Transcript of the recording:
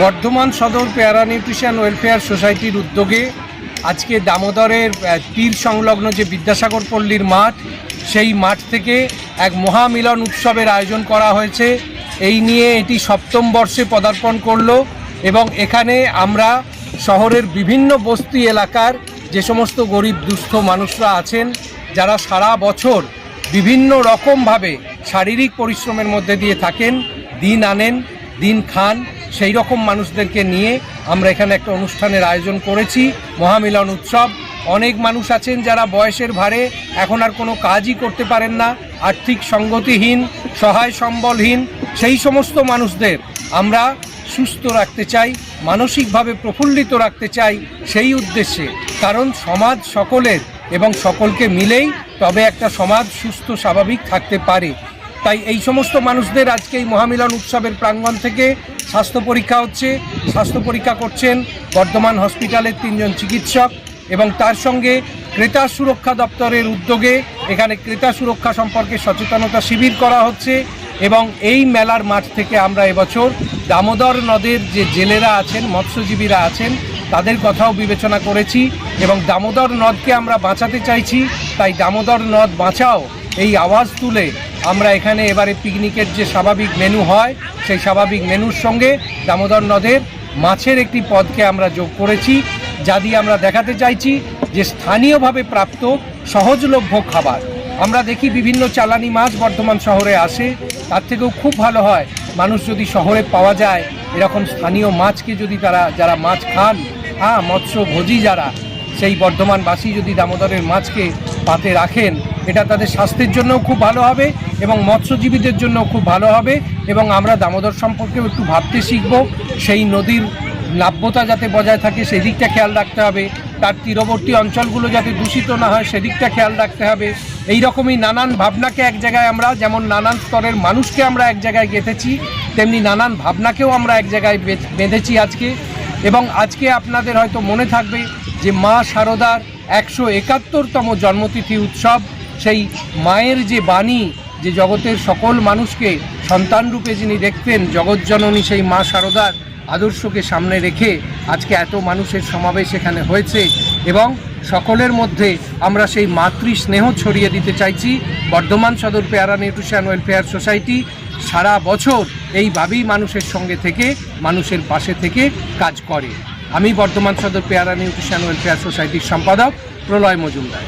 বর্ধমান সদর পেয়ারা nutrition welfare সোসাইটির উদ্যোগে আজকে দামোদরের তীর সংলগ্ন যে বিদ্যাসাগর পল্লীর মাঠ, সেই মাঠ থেকে এক মহামিলন উৎসবের আয়োজন করা হয়েছে। এই নিয়ে এটি সপ্তম বর্ষে পদার্পণ করল এবং এখানে আমরা শহরের বিভিন্ন বস্তি এলাকার যে সমস্ত গরিব, দুস্থ মানুষরা আছেন, যারা সারা বছর বিভিন্ন রকমভাবে শারীরিক পরিশ্রমের মধ্যে দিয়ে থাকেন, দিন আনেন, দিন খান। সেই রকম মানুষদেরকে নিয়ে আমরা এখানে একটা অনুষ্ঠানের আয়োজন করেছি, মহামিলন উৎসব। অনেক মানুষ আছেন যারা বয়সের ভারে এখন আর কোনো কাজই করতে পারেন না, আর্থিক সঙ্গতিহীন, সহায় সম্বলহীন, সেই সমস্ত মানুষদের আমরা সুস্থ রাখতে চাই, মানসিকভাবে প্রফুল্লিত রাখতে চাই সেই উদ্দেশ্যে। কারণ সমাজ সকলের এবং সকলকে মিলেই তবে একটা সমাজ সুস্থ, স্বাভাবিক থাকতে পারে। তাই এই সমস্ত মানুষদের আজকে এই মহামিলন উৎসবের প্রাঙ্গণ থেকে স্বাস্থ্য পরীক্ষা হচ্ছে। স্বাস্থ্য পরীক্ষা করছেন বর্ধমান হসপিটালের তিনজন চিকিৎসক এবং তার সঙ্গে ক্রেতা সুরক্ষা দপ্তরের উদ্যোগে এখানে ক্রেতা সুরক্ষা সম্পর্কে সচেতনতা শিবির করা হচ্ছে এবং এই মেলার মাঠ থেকে আমরা এবছর দামোদর নদের যে জেলেরা আছেন, মৎস্যজীবীরা আছেন, তাদের কথাও বিবেচনা করেছি এবং দামোদর নদকে আমরা বাঁচাতে চাইছি। তাই দামোদর নদ বাঁচাও, এই আওয়াজ তুলে আমরা এখানে এবারে পিকনিকের যে স্বাভাবিক মেনু হয়, সেই স্বাভাবিক মেনুর সঙ্গে দামোদর নদের মাছের একটি পদকে আমরা যোগ করেছি, যা দিয়ে আমরা দেখাতে চাইছি যে স্থানীয়ভাবে প্রাপ্ত সহজলভ্য খাবার। আমরা দেখি বিভিন্ন চালানি মাছ বর্ধমান শহরে আসে, তার থেকেও খুব ভালো হয় মানুষ যদি শহরে পাওয়া যায়, এরকম স্থানীয় মাছকে যদি তারা, যারা মাছ খান হ্যাঁ মৎস্যভোজী যারা, সেই বর্ধমানবাসী যদি দামোদরের মাছকে পাতে রাখেন, এটা তাদের স্বাস্থ্যের জন্যও খুব ভালো হবে এবং মৎস্যজীবীদের জন্য খুব ভালো হবে এবং আমরা দামোদর সম্পর্কেও একটু ভাবতে শিখব। সেই নদীর নাব্যতা যাতে বজায় থাকে, সেই দিকটা খেয়াল রাখতে হবে। তার তীরবর্তী অঞ্চলগুলো যাতে দূষিত না হয় সেদিকটা খেয়াল রাখতে হবে। এই রকমই নানান ভাবনাকে এক জায়গায় আমরা, যেমন নানান স্তরের মানুষকে আমরা এক জায়গায় গেঁথেছি, তেমনি নানান ভাবনাকেও আমরা এক জায়গায় বেঁধেছি আজকে। এবং আজকে আপনাদের হয়তো মনে থাকবে যে মা শারদার একশো একাত্তরতম জন্মতিথি উৎসব, সেই মায়ের যে বাণী যে জগতের সকল মানুষকে সন্তানরূপে যিনি দেখতেন জগৎজননী সেই মা শারদার আদর্শকে সামনে রেখে আজকে এত মানুষের সমাবেশ এখানে হয়েছে এবং সকলের মধ্যে আমরা সেই মাতৃ স্নেহ ছড়িয়ে দিতে চাইছি। বর্ধমান সদর পেয়ারা নিউট্রিশন ওয়েলফেয়ার সোসাইটি সারা বছর এইভাবেই মানুষের সঙ্গে থেকে, মানুষের পাশে থেকে কাজ করে। আমি বর্ধমান সদর পেয়ারা নিউট্রিশন ওয়েলফেয়ার সোসাইটির সম্পাদক প্রলয় মজুমদার।